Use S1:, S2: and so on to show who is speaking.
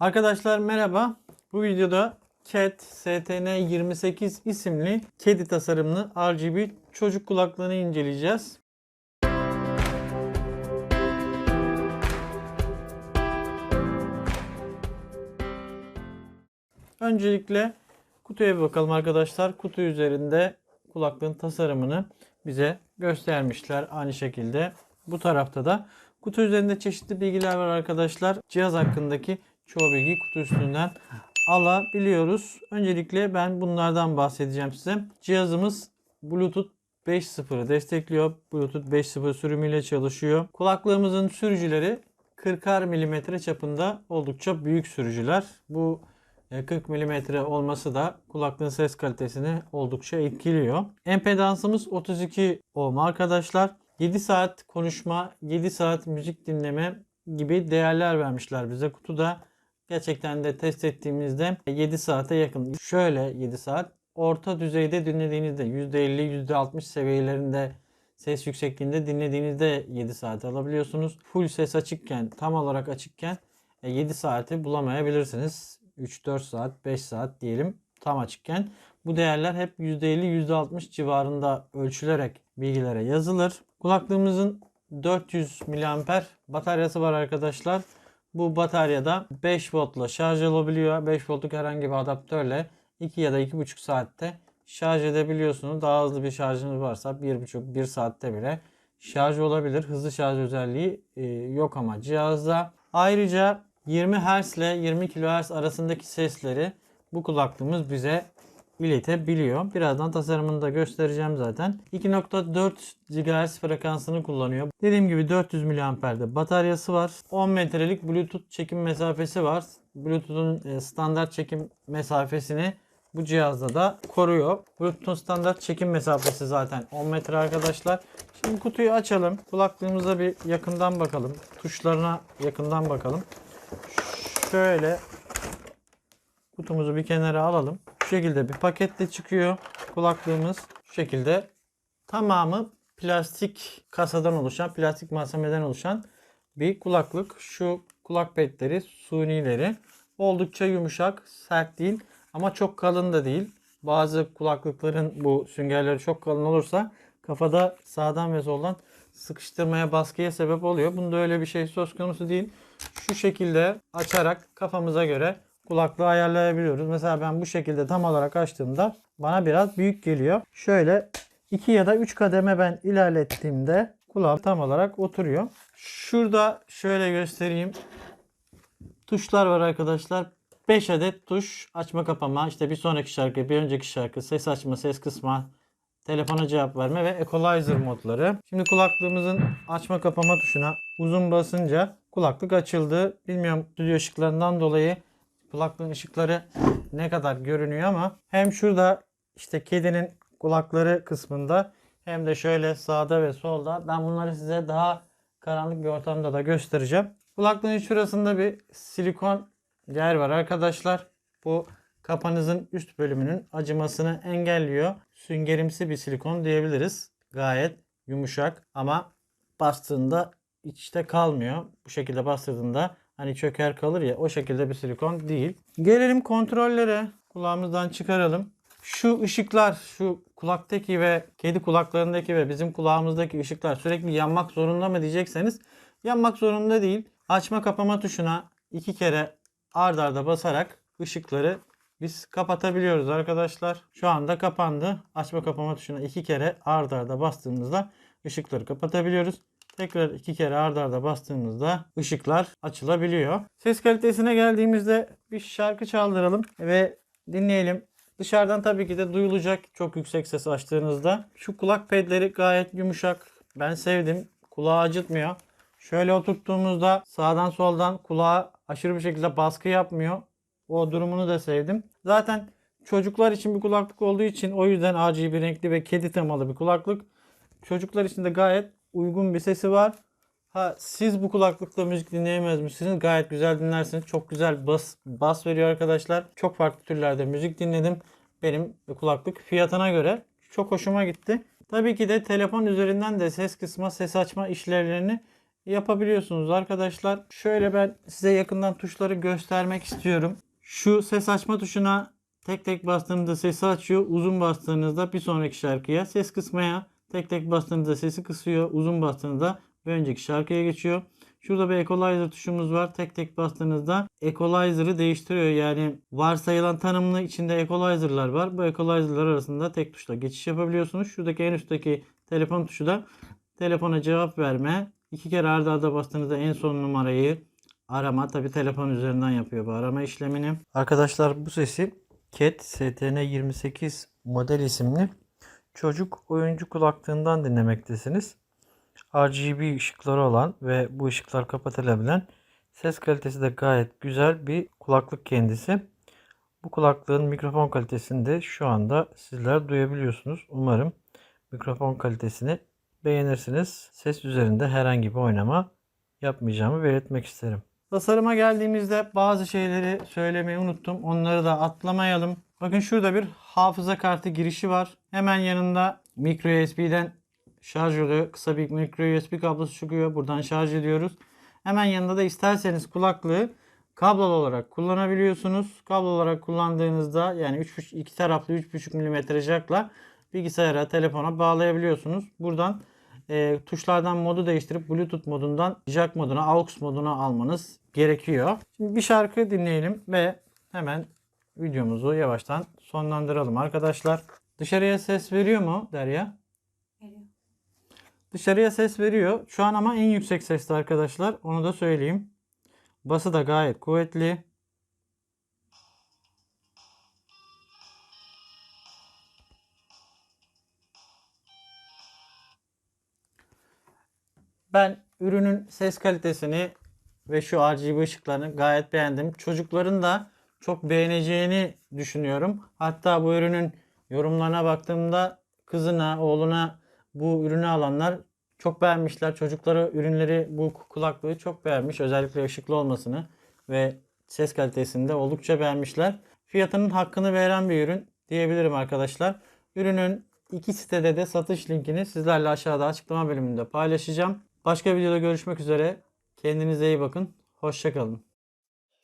S1: Arkadaşlar merhaba. Bu videoda Cat STN28 isimli kedi tasarımlı RGB çocuk kulaklığını inceleyeceğiz. Öncelikle kutuya bir bakalım arkadaşlar. Kutu üzerinde kulaklığın tasarımını bize göstermişler. Aynı şekilde bu tarafta da kutu üzerinde çeşitli bilgiler var arkadaşlar. Cihaz hakkındaki çoğu bilgiyi kutu üstünden alabiliyoruz. Öncelikle ben bunlardan bahsedeceğim size. Cihazımız Bluetooth 5.0'ı destekliyor. Bluetooth 5.0 sürümüyle çalışıyor. Kulaklığımızın sürücüleri 40'ar milimetre çapında oldukça büyük sürücüler. Bu e, 40 mm olması da kulaklığın ses kalitesini oldukça etkiliyor. Empedansımız 32 ohm arkadaşlar. 7 saat konuşma, 7 saat müzik dinleme gibi değerler vermişler bize kutuda. Gerçekten de test ettiğimizde 7 saate yakın. Şöyle 7 saat. Orta düzeyde dinlediğinizde %50, %60 seviyelerinde ses yüksekliğinde dinlediğinizde 7 saat alabiliyorsunuz. Full ses açıkken, tam olarak açıkken 7 saati bulamayabilirsiniz. 3-4 saat, 5 saat diyelim tam açıkken. Bu değerler hep %50, %60 civarında ölçülerek bilgilere yazılır. Kulaklığımızın 400 mAh bataryası var arkadaşlar. Bu bataryada 5 voltla şarj olabiliyor. 5 voltluk herhangi bir adaptörle 2 ya da 2,5 saatte şarj edebiliyorsunuz. Daha hızlı bir şarjınız varsa 1,5-1 saatte bile şarj olabilir. Hızlı şarj özelliği e, yok ama cihazda. Ayrıca 20 Hz ile 20 kHz arasındaki sesleri bu kulaklığımız bize iletebiliyor. Birazdan tasarımını da göstereceğim zaten. 2.4 GHz frekansını kullanıyor. Dediğim gibi 400 mAh'de bataryası var. 10 metrelik Bluetooth çekim mesafesi var. Bluetooth'un e, standart çekim mesafesini bu cihazda da koruyor. Bluetooth'un standart çekim mesafesi zaten 10 metre arkadaşlar. Şimdi kutuyu açalım. Kulaklığımıza bir yakından bakalım. Tuşlarına yakından bakalım. Şöyle kutumuzu bir kenara alalım. Şekilde bir paketle çıkıyor kulaklığımız. Şu şekilde tamamı plastik kasadan oluşan, plastik malzemeden oluşan bir kulaklık. Şu kulak petleri, sunileri oldukça yumuşak, sert değil ama çok kalın da değil. Bazı kulaklıkların bu süngerleri çok kalın olursa kafada sağdan ve soldan sıkıştırmaya, baskıya sebep oluyor. Bunda öyle bir şey söz konusu değil. Şu şekilde açarak kafamıza göre kulaklığı ayarlayabiliyoruz. Mesela ben bu şekilde tam olarak açtığımda bana biraz büyük geliyor. Şöyle 2 ya da 3 kademe ben ilerlettiğimde kulağım tam olarak oturuyor. Şurada şöyle göstereyim. Tuşlar var arkadaşlar. 5 adet tuş açma kapama işte bir sonraki şarkı bir önceki şarkı ses açma ses kısma telefona cevap verme ve equalizer modları. Şimdi kulaklığımızın açma kapama tuşuna uzun basınca kulaklık açıldı. Bilmiyorum stüdyo ışıklarından dolayı kulaklığın ışıkları ne kadar görünüyor ama hem şurada işte kedinin kulakları kısmında hem de şöyle sağda ve solda ben bunları size daha karanlık bir ortamda da göstereceğim. Kulaklığın şurasında bir silikon yer var arkadaşlar. Bu kafanızın üst bölümünün acımasını engelliyor. Süngerimsi bir silikon diyebiliriz. Gayet yumuşak ama bastığında içte kalmıyor. Bu şekilde bastırdığında hani çöker kalır ya o şekilde bir silikon değil. Gelelim kontrollere. Kulağımızdan çıkaralım. Şu ışıklar, şu kulaktaki ve kedi kulaklarındaki ve bizim kulağımızdaki ışıklar sürekli yanmak zorunda mı diyecekseniz yanmak zorunda değil. Açma kapama tuşuna iki kere ard arda basarak ışıkları biz kapatabiliyoruz arkadaşlar. Şu anda kapandı. Açma kapama tuşuna iki kere ard arda bastığımızda ışıkları kapatabiliyoruz. Tekrar iki kere ard arda bastığımızda ışıklar açılabiliyor. Ses kalitesine geldiğimizde bir şarkı çaldıralım ve dinleyelim. Dışarıdan tabii ki de duyulacak çok yüksek ses açtığınızda. Şu kulak pedleri gayet yumuşak. Ben sevdim. Kulağı acıtmıyor. Şöyle oturttuğumuzda sağdan soldan kulağa aşırı bir şekilde baskı yapmıyor. O durumunu da sevdim. Zaten çocuklar için bir kulaklık olduğu için o yüzden RGB renkli ve kedi temalı bir kulaklık. Çocuklar için de gayet uygun bir sesi var. Ha siz bu kulaklıkla müzik dinleyemez misiniz? Gayet güzel dinlersiniz. Çok güzel bas bas veriyor arkadaşlar. Çok farklı türlerde müzik dinledim. Benim kulaklık fiyatına göre çok hoşuma gitti. Tabii ki de telefon üzerinden de ses kısma, ses açma işlevlerini yapabiliyorsunuz arkadaşlar. Şöyle ben size yakından tuşları göstermek istiyorum. Şu ses açma tuşuna tek tek bastığınızda sesi açıyor. Uzun bastığınızda bir sonraki şarkıya. Ses kısmaya tek tek bastığınızda sesi kısıyor. Uzun bastığınızda bir önceki şarkıya geçiyor. Şurada bir equalizer tuşumuz var. Tek tek bastığınızda equalizer'ı değiştiriyor. Yani varsayılan tanımlı içinde equalizer'lar var. Bu equalizer'lar arasında tek tuşla geçiş yapabiliyorsunuz. Şuradaki en üstteki telefon tuşu da telefona cevap verme. İki kere arda arda bastığınızda en son numarayı arama. Tabi telefon üzerinden yapıyor bu arama işlemini. Arkadaşlar bu sesi CAT STN28 model isimli çocuk oyuncu kulaklığından dinlemektesiniz. RGB ışıkları olan ve bu ışıklar kapatılabilen ses kalitesi de gayet güzel bir kulaklık kendisi. Bu kulaklığın mikrofon kalitesini de şu anda sizler duyabiliyorsunuz. Umarım mikrofon kalitesini beğenirsiniz. Ses üzerinde herhangi bir oynama yapmayacağımı belirtmek isterim. Tasarıma geldiğimizde bazı şeyleri söylemeyi unuttum. Onları da atlamayalım. Bakın şurada bir hafıza kartı girişi var. Hemen yanında micro USB'den şarj oluyor. Kısa bir micro USB kablosu çıkıyor. Buradan şarj ediyoruz. Hemen yanında da isterseniz kulaklığı kablolu olarak kullanabiliyorsunuz. Kablo olarak kullandığınızda yani 3, iki taraflı 3.5 mm jackla bilgisayara, telefona bağlayabiliyorsunuz. Buradan e, tuşlardan modu değiştirip Bluetooth modundan jack moduna, aux moduna almanız gerekiyor. Şimdi bir şarkı dinleyelim ve hemen videomuzu yavaştan sonlandıralım arkadaşlar. Dışarıya ses veriyor mu Derya?
S2: Veriyor.
S1: Dışarıya ses veriyor. Şu an ama en yüksek sesli arkadaşlar. Onu da söyleyeyim. Bası da gayet kuvvetli. Ben ürünün ses kalitesini ve şu RGB ışıklarını gayet beğendim. Çocukların da çok beğeneceğini düşünüyorum. Hatta bu ürünün yorumlarına baktığımda kızına, oğluna bu ürünü alanlar çok beğenmişler. Çocukları ürünleri bu kulaklığı çok beğenmiş. Özellikle ışıklı olmasını ve ses kalitesini de oldukça beğenmişler. Fiyatının hakkını veren bir ürün diyebilirim arkadaşlar. Ürünün iki sitede de satış linkini sizlerle aşağıda açıklama bölümünde paylaşacağım. Başka videoda görüşmek üzere. Kendinize iyi bakın. Hoşçakalın.